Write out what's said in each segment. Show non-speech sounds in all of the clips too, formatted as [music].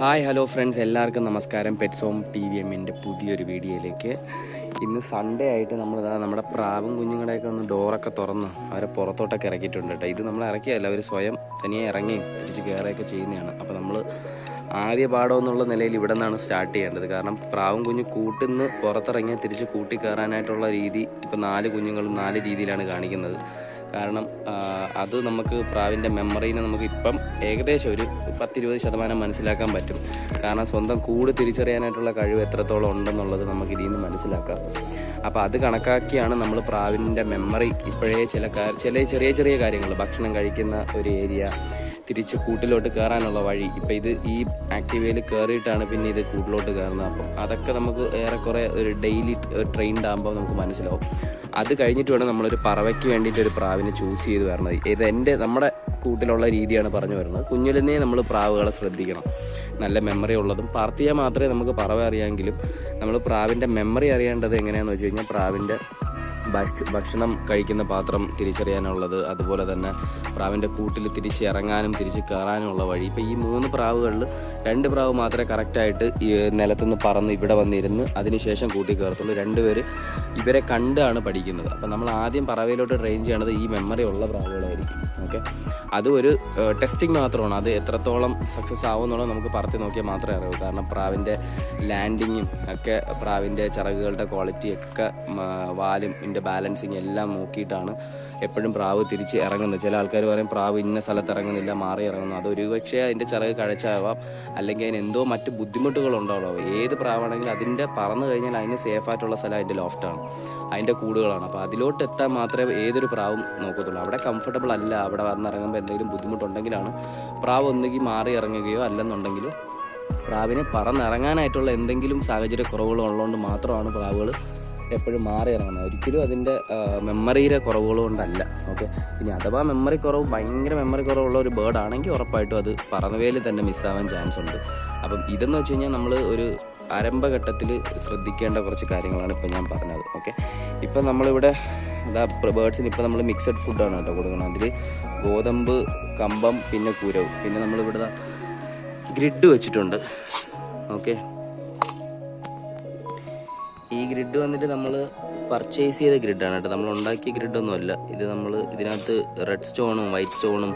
Hi hello friends. എല്ലാവർക്കും നമസ്കാരം. Pets home T V എമ്മിന്റെ പുതിയൊരു വീഡിയോയിലേക്ക്. ഇന്ന് സൺഡേ ആയിട്ട് നമ്മൾ നമ്മുടെ പ്രാവും കുഞ്ഞുങ്ങളെയൊക്കെ ഒന്ന് ഡോറൊക്കെ തുറന്ന് അവരെ പുറത്തോട്ടൊക്കെ ഇറക്കിയിട്ടുണ്ട് കേട്ടോ. ഇത് നമ്മൾ ഇറക്കിയല്ല അവർ സ്വയം തനിയെ ഇറങ്ങി തിരിച്ച് കയറുകയൊക്കെ ചെയ്യുന്നതാണ്. അപ്പോൾ നമ്മൾ ആദ്യ പാഠം എന്നുള്ള നിലയിൽ ഇവിടെ നിന്നാണ് സ്റ്റാർട്ട് ചെയ്യേണ്ടത്. കാരണം പ്രാവും കുഞ്ഞ് കൂട്ടിൽ നിന്ന് പുറത്തിറങ്ങി തിരിച്ച് കൂട്ടി കയറാനായിട്ടുള്ള രീതി ഇപ്പോൾ നാല് കുഞ്ഞുങ്ങളും നാല് രീതിയിലാണ് കാണിക്കുന്നത്. കാരണം അത് നമുക്ക് പ്രാവിന്റെ മെമ്മറിനെ നമുക്ക് ഇപ്പം ഏകദേശം ഒരു പത്തിരുപത് ശതമാനം മനസ്സിലാക്കാൻ പറ്റും. കാരണം സ്വന്തം കൂട് തിരിച്ചറിയാനായിട്ടുള്ള കഴിവ് എത്രത്തോളം ഉണ്ടെന്നുള്ളത് നമുക്ക് ഇതിൽ നിന്ന് മനസ്സിലാക്കാം. അപ്പോൾ അത് കണക്കാക്കിയാണ് നമ്മൾ പ്രാവിന്റെ മെമ്മറി ഇപ്പോഴേ ചില ചില ചെറിയ ചെറിയ കാര്യങ്ങൾ ഭക്ഷണം കഴിക്കുന്ന ഒരു ഏരിയ തിരിച്ച് കൂട്ടിലോട്ട് കയറാനുള്ള വഴി. ഇപ്പം ഇത് ഈ ആക്റ്റീവയിൽ കയറിയിട്ടാണ് പിന്നെ ഇത് കൂട്ടിലോട്ട് കയറുന്നത് അപ്പം അതൊക്കെ നമുക്ക് ഏറെക്കുറെ ഒരു ഡെയിലി ട്രെയിൻഡ് ആകുമ്പോൾ നമുക്ക് മനസ്സിലാവും. അത് കഴിഞ്ഞിട്ട് വേണം നമ്മളൊരു പറവയ്ക്ക് വേണ്ടിയിട്ട് ഒരു പ്രാവിനെ ചൂസ് ചെയ്ത് വരണത്. ഇത് എന്റെ നമ്മുടെ കൂട്ടിലുള്ള രീതിയാണ് പറഞ്ഞു വരുന്നത്. കുഞ്ഞിലെന്നേ നമ്മൾ പ്രാവുകളെ ശ്രദ്ധിക്കണം. നല്ല മെമ്മറി ഉള്ളതും പറത്തിയാൽ മാത്രമേ നമുക്ക് പറവ അറിയാമെങ്കിലും നമ്മൾ പ്രാവിന്റെ മെമ്മറി അറിയേണ്ടത് എങ്ങനെയാണെന്ന് വെച്ച് കഴിഞ്ഞാൽ പ്രാവിന്റെ ഭക്ഷണം കഴിക്കുന്ന പാത്രം തിരിച്ചറിയാനുള്ളത് അതുപോലെ തന്നെ പ്രാവിന്റെ കൂട്ടിൽ തിരിച്ച് ഇറങ്ങാനും തിരിച്ച് കയറാനുമുള്ള വഴി. ഇപ്പം ഈ മൂന്ന് പ്രാവുകളിൽ രണ്ട് പ്രാവ് മാത്രമേ കറക്റ്റായിട്ട് നിലത്തുനിന്ന് പറന്ന് ഇവിടെ വന്നിരുന്ന് അതിനുശേഷം കൂട്ടി കയറത്തുള്ളൂ. രണ്ടുപേര് ഇവരെ കണ്ടാണ് പഠിക്കുന്നത്. അപ്പം നമ്മൾ ആദ്യം പറവയിലോട്ട് ട്രെയിൻ ചെയ്യണത് ഈ മെമ്മറി ഉള്ള പ്രാവുകളായിരിക്കും. ഓക്കെ അത് ഒരു ടെസ്റ്റിംഗ് മാത്രമാണ്. അത് എത്രത്തോളം സക്സസ് ആവുമെന്നുള്ളത് നമുക്ക് പറത്തി നോക്കിയാൽ മാത്രമേ അറിയൂ. കാരണം പ്രാവിന്റെ ലാൻഡിങ്ങും ഒക്കെ പ്രാവിന്റെ ചിറകുകളുടെ ക്വാളിറ്റിയൊക്കെ വാലും ഇതിന്റെ ബാലൻസിങ് എല്ലാം നോക്കിയിട്ടാണ് എപ്പോഴും പ്രാവ് തിരിച്ച് ഇറങ്ങുന്നത് ചില ആൾക്കാർ പറയും പ്രാവ് ഇന്ന സ്ഥലത്ത് ഇറങ്ങുന്നില്ല മാറി ഇറങ്ങുന്നു. അത് ഒരു പക്ഷേ അതിന്റെ ചിറക് കഴിച്ചാവാം. അല്ലെങ്കിൽ അതിന് എന്തോ മറ്റ് ബുദ്ധിമുട്ടുകൾ ഉണ്ടാവുള്ളൂ ഏത് പ്രാവാണെങ്കിലും അതിന്റെ പറന്നു കഴിഞ്ഞാൽ അതിന് സേഫ് ആയിട്ടുള്ള സ്ഥലം അതിന്റെ ലോഫ്റ്റാണ് അതിന്റെ കൂടുകളാണ്. അപ്പോൾ അതിലോട്ട് എത്താൻ മാത്രമേ ഏതൊരു പ്രാവും നോക്കത്തുള്ളൂ. അവിടെ കംഫർട്ടബിൾ അല്ല. അവിടെ വന്നിറങ്ങുമ്പോൾ എന്തെങ്കിലും ബുദ്ധിമുട്ടുണ്ടെങ്കിലാണ് പ്രാവ് ഒന്നുകിൽ മാറി ഇറങ്ങുകയോ അല്ലെന്നുണ്ടെങ്കിൽ പ്രാവിനെ പറന്നിറങ്ങാനായിട്ടുള്ള എന്തെങ്കിലും സാഹചര്യ ഉള്ളതുകൊണ്ട് മാത്രമാണ് പ്രാവുകൾ എപ്പോഴും മാറി ഇറങ്ങുന്നത് ഒരിക്കലും അതിന്റെ മെമ്മറിയിലെ കുറവുകൾ കൊണ്ടല്ല. ഓക്കെ ഇനി അഥവാ മെമ്മറി കുറവ് ഭയങ്കര മെമ്മറി കുറവുള്ള ഒരു ബേർഡ് ആണെങ്കിൽ ഉറപ്പായിട്ടും അത് പറന്നവേൽ തന്നെ മിസ്സാവാൻ ചാൻസ് ഉണ്ട്. അപ്പം ഇതെന്ന് വെച്ച് കഴിഞ്ഞാൽ നമ്മൾ ഒരു ആരംഭഘട്ടത്തിൽ ശ്രദ്ധിക്കേണ്ട കുറച്ച് കാര്യങ്ങളാണ് ഇപ്പം ഞാൻ പറഞ്ഞത്. ഓക്കെ ഇപ്പം നമ്മളിവിടെ അതാ ബേർഡ്സിന് ഇപ്പം നമ്മൾ മിക്സഡ് ഫുഡാണ് കേട്ടോ കൊടുക്കുന്നത്. അതിൽ ഗോതമ്പ് കമ്പം പിന്നെ കുരവ്. പിന്നെ നമ്മളിവിടെ ഗ്രിഡ് വെച്ചിട്ടുണ്ട്. ഓക്കെ ഈ ഗ്രിഡ് വന്നിട്ട് നമ്മൾ പർച്ചേസ് ചെയ്ത ഗ്രിഡാണ് കേട്ടോ. നമ്മൾ ഉണ്ടാക്കിയ ഗ്രിഡൊന്നുമല്ല ഇത് നമ്മൾ ഇതിനകത്ത് റെഡ് സ്റ്റോണും വൈറ്റ് സ്റ്റോണും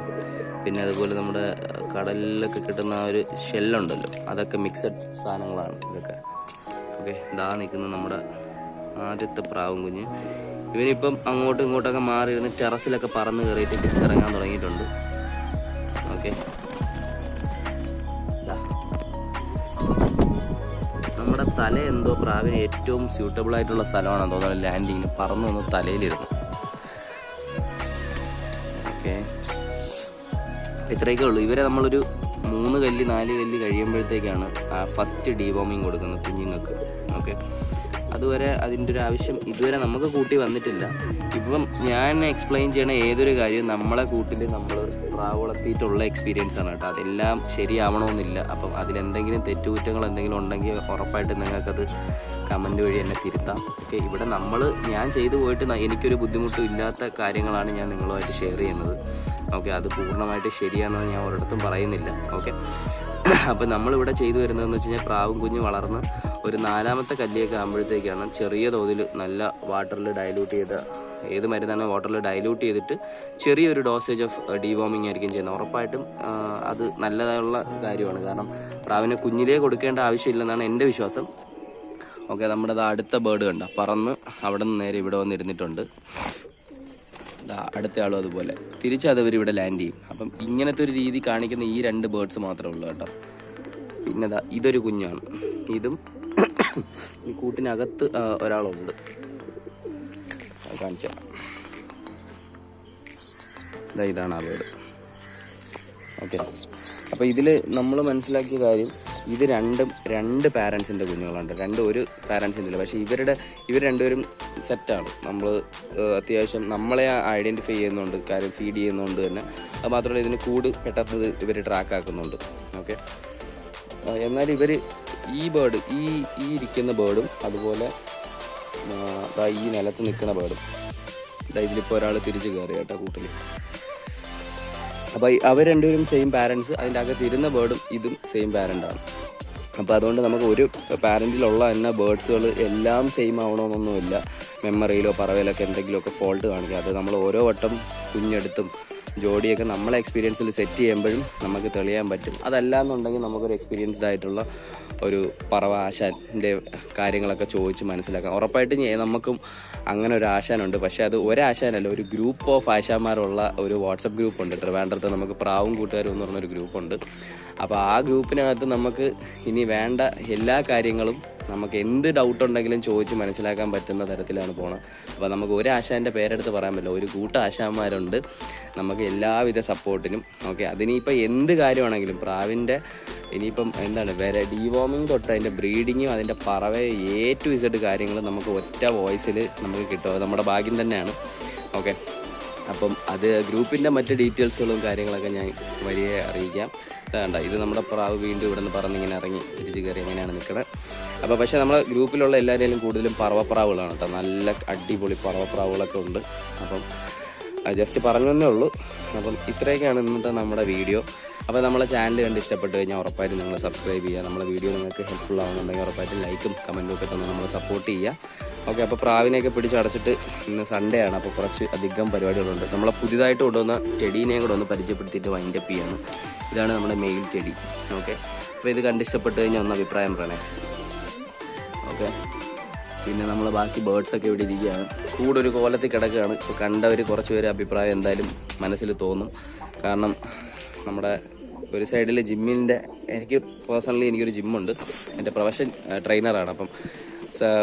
പിന്നെ അതുപോലെ നമ്മുടെ കടലിലൊക്കെ കിട്ടുന്ന ആ ഒരു ഷെല്ലുണ്ടല്ലോ അതൊക്കെ മിക്സഡ് സാധനങ്ങളാണ് ഇതൊക്കെ. ഓക്കെ ഇതാ നിൽക്കുന്ന നമ്മുടെ ആദ്യത്തെ പ്രാവും കുഞ്ഞ്. ഇവനിപ്പം അങ്ങോട്ടും ഇങ്ങോട്ടൊക്കെ മാറി ഇരുന്ന് ടെറസിലൊക്കെ പറന്ന് കയറിയിട്ട് തിരിച്ചിറങ്ങാൻ തുടങ്ങിയിട്ടുണ്ട്. ഓക്കെ തല എന്തോ പ്രാവിന് ഏറ്റവും സ്യൂട്ടബിൾ ആയിട്ടുള്ള സ്ഥലമാണെന്ന് തോന്നുന്നത് ലാൻഡിങ്ങിന് പറന്നു വന്ന് തലയിലിരുന്നു. ഓക്കെ ഇത്രയൊക്കെ ഉള്ളൂ. ഇവരെ നമ്മളൊരു മൂന്ന് കല്ല് നാല് കല്ല് കഴിയുമ്പോഴത്തേക്കാണ് ആ ഫസ്റ്റ് ഡീവോമിങ് കൊടുക്കുന്നത് കുഞ്ഞുങ്ങൾക്ക്. ഓക്കെ അതുവരെ അതിന്റെ ഒരു ആവശ്യം ഇതുവരെ നമുക്ക് കൂട്ടി വന്നിട്ടില്ല. ഇപ്പം ഞാൻ എക്സ്പ്ലെയിൻ ചെയ്യണ ഏതൊരു കാര്യവും നമ്മളെ കൂട്ടിൽ നമ്മൾ പ്രാവളത്തിയിട്ടുള്ള എക്സ്പീരിയൻസ് ആണ് കേട്ടോ. അതെല്ലാം ശരിയാവണമെന്നില്ല. അപ്പം അതിലെന്തെങ്കിലും തെറ്റുകുറ്റങ്ങൾ എന്തെങ്കിലും ഉണ്ടെങ്കിൽ ഉറപ്പായിട്ട് നിങ്ങൾക്കത് കമന്റ് വഴി എന്നെ തിരുത്താം. ഓക്കെ ഇവിടെ നമ്മൾ ഞാൻ ചെയ്തു പോയിട്ട് എനിക്കൊരു ബുദ്ധിമുട്ടും ഇല്ലാത്ത കാര്യങ്ങളാണ് ഞാൻ നിങ്ങളുമായിട്ട് ഷെയർ ചെയ്യുന്നത്. ഓക്കെ അത് പൂർണമായിട്ട് ശരിയാണെന്ന് ഞാൻ ഒരിടത്തും പറയുന്നില്ല. ഓക്കെ [coughs] അപ്പോൾ നമ്മളിവിടെ ചെയ്തു വരുന്നതെന്ന് വെച്ച് കഴിഞ്ഞാൽ പ്രാവും കുഞ്ഞ് വളർന്ന് ഒരു നാലാമത്തെ കല്ലിയൊക്കെ ആകുമ്പോഴത്തേക്കാണ് ചെറിയ തോതിൽ നല്ല വാട്ടറിൽ ഡൈലൂട്ട് ചെയ്ത ഏത് മരുന്നാണ് വാട്ടറിൽ ഡൈലൂട്ട് ചെയ്തിട്ട് ചെറിയൊരു ഡോസേജ് ഓഫ് ഡീവോമിങ് ആയിരിക്കും ചെയ്യുന്നത്. ഉറപ്പായിട്ടും അത് നല്ലതായുള്ള കാര്യമാണ്. കാരണം പ്രാവിനെ കുഞ്ഞിലേ കൊടുക്കേണ്ട ആവശ്യമില്ലെന്നാണ് എന്റെ വിശ്വാസം. ഓക്കെ നമ്മുടെ അടുത്ത ബേർഡ് കണ്ട? പറന്ന് അവിടെ നിന്ന് നേരെ ഇവിടെ വന്നിരുന്നിട്ടുണ്ട്. അടുത്ത ആളും അതുപോലെ. തിരിച്ച് അത് ഇവിടെ ലാൻഡ് ചെയ്യും. അപ്പം ഇങ്ങനത്തെ ഒരു രീതി കാണിക്കുന്ന ഈ രണ്ട് ബേർഡ്സ് മാത്രമേ ഉള്ളൂ കേട്ടോ. പിന്നെ ഇതൊരു കുഞ്ഞാണ്. ഇതും ഈ കൂട്ടിനകത്ത് ഒരാളുണ്ട്. കാണിച്ച ഇതാ ഇതാണ് ആ ഓക്കെ. അപ്പോൾ ഇതിൽ നമ്മൾ മനസ്സിലാക്കിയ കാര്യം ഇത് രണ്ടും രണ്ട് പാരൻസിന്റെ കുഞ്ഞുങ്ങളുണ്ട്. രണ്ടും ഒരു പാരൻസിന്റെ ഇല്ല പക്ഷേ ഇവരുടെ ഇവർ രണ്ടുപേരും സെറ്റാണ് നമ്മൾ അത്യാവശ്യം നമ്മളെ ഐഡന്റിഫൈ ചെയ്യുന്നുണ്ട് കാര്യം ഫീഡ് ചെയ്യുന്നുണ്ട് തന്നെ. അത് മാത്രമല്ല ഇതിന് കൂട് പെട്ടെന്ന് ഇവർ ട്രാക്ക് ആക്കുന്നുണ്ട്. ഓക്കെ. എന്നാൽ ഇവർ ഈ ബേർഡ് ഈ ഈ ഇരിക്കുന്ന ബേർഡും അതുപോലെ ഈ നിലത്ത് നിൽക്കുന്ന ബേർഡും ഇതാ ഇതിലിപ്പോൾ ഒരാൾ തിരിച്ച് കയറി കേട്ടോ കൂട്ടിൽ അപ്പോൾ അവർ രണ്ടുപേരും സെയിം പാരൻസ് അതിന്റെ അകത്ത് ഇരുന്ന ബേർഡും ഇതും സെയിം പാരന്റാണ് അപ്പോൾ അതുകൊണ്ട് നമുക്ക് ഒരു പാരന്റിലുള്ള തന്നെ ബേർഡ്സുകൾ എല്ലാം സെയിം ആവണമെന്നൊന്നുമില്ല മെമ്മറിയിലോ പറവയിലൊക്കെ എന്തെങ്കിലുമൊക്കെ ഫോൾട്ട് കാണിക്കുക. അത് നമ്മൾ ഓരോ വട്ടം കുഞ്ഞെടുത്തും ജോഡിയൊക്കെ നമ്മളെ എക്സ്പീരിയൻസിൽ സെറ്റ് ചെയ്യുമ്പോഴും നമുക്ക് തെളിയാൻ പറ്റും. അതല്ല എന്നുണ്ടെങ്കിൽ നമുക്കൊരു എക്സ്പീരിയൻസ്ഡ് ആയിട്ടുള്ള ഒരു പറവ ആശാന്റെ കാര്യങ്ങളൊക്കെ ചോദിച്ച് മനസ്സിലാക്കാം. ഉറപ്പായിട്ടും നമുക്കും അങ്ങനെ ഒരു ആശാനുണ്ട്. പക്ഷേ അത് ഒരാശാനല്ല ഒരു ഗ്രൂപ്പ് ഓഫ് ആശാന്മാരുള്ള ഒരു വാട്സപ്പ് ഗ്രൂപ്പ് ഉണ്ട്. ട്രിവാൻഡ്രത്ത് നമുക്ക് പ്രാവും കൂട്ടുകാരും എന്ന് പറഞ്ഞൊരു ഗ്രൂപ്പുണ്ട് അപ്പോൾ ആ ഗ്രൂപ്പിനകത്ത് നമുക്ക് ഇനി വേണ്ട എല്ലാ കാര്യങ്ങളും നമുക്ക് എന്ത് ഡൗട്ട് ഉണ്ടെങ്കിലും ചോദിച്ച് മനസ്സിലാക്കാൻ പറ്റുന്ന തരത്തിലാണ് പോണത്. അപ്പോൾ നമുക്ക് ഒരു ആശാന്റെ പേരെടുത്ത് പറയാൻ പറ്റില്ല. ഒരു കൂട്ട ആശാന്മാരുണ്ട്. നമുക്ക് എല്ലാവിധ സപ്പോർട്ടിനും ഓക്കെ അതിനിപ്പോൾ എന്ത് കാര്യമാണെങ്കിലും പ്രാവിന്റെ ഇനിയിപ്പം എന്താണ് വേറെ ഡീവോമിങ് തൊട്ട് അതിന്റെ ബ്രീഡിങ്ങും അതിന്റെ പറവ എ ടു ഇസഡ് കാര്യങ്ങൾ നമുക്ക് ഒറ്റ വോയിസിൽ നമുക്ക് കിട്ടും. നമ്മുടെ ഭാഗ്യം തന്നെയാണ്. ഓക്കെ അപ്പം അത് ഗ്രൂപ്പിന്റെ മറ്റ് ഡീറ്റെയിൽസുകളും കാര്യങ്ങളൊക്കെ ഞാൻ വലിയ അറിയിക്കാം. വേണ്ട ഇത് നമ്മുടെ പ്രാവ് വീണ്ടും ഇവിടെ നിന്ന് പറന്നിങ്ങനെ ഇറങ്ങി തിരിച്ച് കയറി എങ്ങനെയാണ് നിൽക്കുന്നത് അപ്പോൾ പക്ഷേ നമ്മൾ ഗ്രൂപ്പിലുള്ള എല്ലാവരെയും കൂടുതലും പറവപ്രാവുകളാണ് കേട്ടോ. നല്ല അടിപൊളി പറവപ്രാവുകളൊക്കെ ഉണ്ട്. അപ്പം ജസ്റ്റ് പറഞ്ഞതേ ഉള്ളൂ. അപ്പം ഇത്രയൊക്കെയാണ് ഇന്നത്തെ നമ്മുടെ വീഡിയോ. അപ്പോൾ നമ്മളെ ചാനൽ കണ്ട് ഇഷ്ടപ്പെട്ട് കഴിഞ്ഞാൽ ഉറപ്പായിട്ടും നിങ്ങൾ സബ്സ്ക്രൈബ് ചെയ്യുക. നമ്മുടെ വീഡിയോ നിങ്ങൾക്ക് ഹെൽപ്ഫുൾ ആവുന്നുണ്ടെങ്കിൽ ഉറപ്പായിട്ടും ലൈക്കും കമന്റും ഒക്കെ തന്നെ നമ്മൾ സപ്പോർട്ട് ചെയ്യുക. ഓക്കെ അപ്പോൾ പ്രാവിനെയൊക്കെ പിടിച്ചടച്ചിട്ട് ഇന്ന് സൺഡേ ആണ്. അപ്പോൾ കുറച്ച് അധികം പരിപാടികളുണ്ട്. നമ്മളെ പുതിയതായിട്ട് കൊണ്ടുവന്ന ചെടീനെയും കൂടെ ഒന്ന് പരിചയപ്പെടുത്തിയിട്ട് വൈൻഡപ്പ് ചെയ്യാണ്. ഇതാണ് നമ്മുടെ മെയിൽ ചെടി. ഓക്കെ അപ്പോൾ ഇത് കണ്ട് ഇഷ്ടപ്പെട്ട് കഴിഞ്ഞാൽ ഒന്ന് അഭിപ്രായം പറയണേ. ഓക്കെ പിന്നെ നമ്മൾ ബാക്കി ബേർഡ്സ് ഒക്കെ ഇവിടെ ഇരിക്കുകയാണ്. കൂടെ ഒരു കോലത്തിൽ കിടക്കുകയാണ്. ഇപ്പോൾ കണ്ടവർ കുറച്ച് പേര് അഭിപ്രായം എന്തായാലും മനസ്സിൽ തോന്നും. കാരണം നമ്മുടെ ഒരു സൈഡിൽ ജിമ്മിന്റെ എനിക്ക് പേഴ്സണലി എനിക്കൊരു ജിമ്മുണ്ട്. എന്റെ പ്രൊഫഷൻ ട്രെയിനറാണ് അപ്പം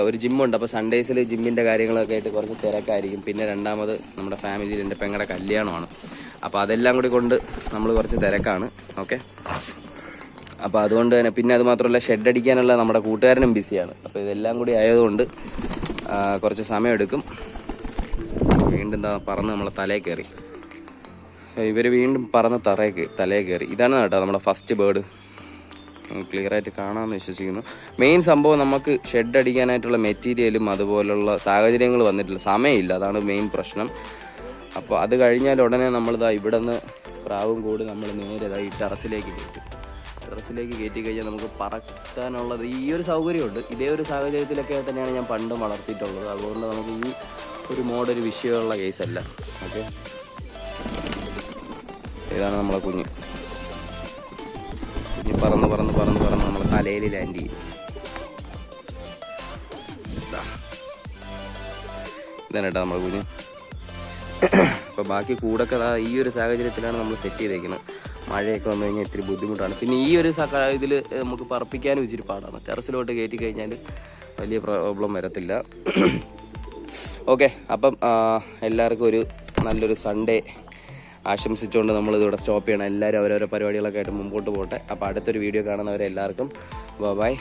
ഒരു ജിമ്മുണ്ട്. അപ്പോൾ സൺഡേസിൽ ജിമ്മിന്റെ കാര്യങ്ങളൊക്കെ ആയിട്ട് കുറച്ച് തിരക്കായിരിക്കും. പിന്നെ രണ്ടാമത് നമ്മുടെ ഫാമിലിയിൽ എന്റെ പെങ്ങളുടെ കല്യാണമാണ്. അപ്പോൾ അതെല്ലാം കൂടി കൊണ്ട് നമ്മൾ കുറച്ച് തിരക്കാണ്. ഓക്കെ അപ്പോൾ അതുകൊണ്ട് തന്നെ പിന്നെ അത് മാത്രമല്ല ഷെഡ് അടിക്കാനുള്ള നമ്മുടെ കൂട്ടുകാരനും ബിസിയാണ് അപ്പോൾ ഇതെല്ലാം കൂടി ആയതുകൊണ്ട് കുറച്ച് സമയമെടുക്കും. വീണ്ടും പറന്ന് നമ്മളെ തലയിൽ കയറി. ഇവർ വീണ്ടും പറന്ന് തറയിൽ തലയിൽ കയറി. ഇതാണ് കേട്ടോ നമ്മുടെ ഫസ്റ്റ് ബേർഡ് ക്ലിയർ ആയിട്ട് കാണാമെന്ന് വിശ്വസിക്കുന്നു. മെയിൻ സംഭവം നമുക്ക് ഷെഡ് അടിക്കാനായിട്ടുള്ള മെറ്റീരിയലും അതുപോലുള്ള സാഹചര്യങ്ങൾ വന്നിട്ടില്ല. സമയമില്ല അതാണ് മെയിൻ പ്രശ്നം. അപ്പോൾ അത് കഴിഞ്ഞാൽ ഉടനെ നമ്മളിതാ ഇവിടെ നിന്ന് പ്രാവും കൂടി നമ്മൾ നേരെ ഇതാ ഈ ടെറസിലേക്ക് കയറ്റും. ടെറസിലേക്ക് കയറ്റി കഴിഞ്ഞാൽ നമുക്ക് പറക്കാനുള്ളത് ഈ ഒരു സൗകര്യമുണ്ട്. ഇതേ ഒരു സാഹചര്യത്തിലൊക്കെ തന്നെയാണ് ഞാൻ പണ്ട് വളർത്തിയിട്ടുള്ളത്. അതുകൊണ്ട് നമുക്ക് ഈ ഒരു മോഡ് ഒരു വിഷയമുള്ള കേസല്ല. ഓക്കെ? ഇതാണ് നമ്മളെ കുഞ്ഞ്. കുഞ്ഞ് പറന്ന് പറന്ന് പറന്ന് പറന്ന് നമ്മൾ തലയിൽ ലാൻഡ് ചെയ്യും. ഇതാണ് കേട്ടോ നമ്മളെ കുഞ്ഞ്. അപ്പോൾ ബാക്കി കൂടൊക്കെ ഈ ഒരു സാഹചര്യത്തിലാണ് നമ്മൾ സെറ്റ് ചെയ്തേക്കുന്നത്. മഴയൊക്കെ വന്നു കഴിഞ്ഞാൽ ഇത്തിരി ബുദ്ധിമുട്ടാണ്. പിന്നെ ഈ ഒരു ഇതിൽ നമുക്ക് പറപ്പിക്കാനും ഇച്ചിരി പാടാണ്. ടെറസിലോട്ട് കയറ്റി കഴിഞ്ഞാൽ വലിയ പ്രോബ്ലം വരത്തില്ല. ഓക്കെ അപ്പം എല്ലാവർക്കും ഒരു നല്ലൊരു സൺഡേ ആശംസിച്ചുകൊണ്ട് നമ്മളിതിവിടെ സ്റ്റോപ്പ് ചെയ്യണം. എല്ലാവരും അവരവരുടെ പരിപാടികളൊക്കെ ആയിട്ട് മുമ്പോട്ട് പോട്ടെ. അപ്പോൾ അടുത്തൊരു വീഡിയോ കാണുന്നവരെ എല്ലാവർക്കും ബൈ.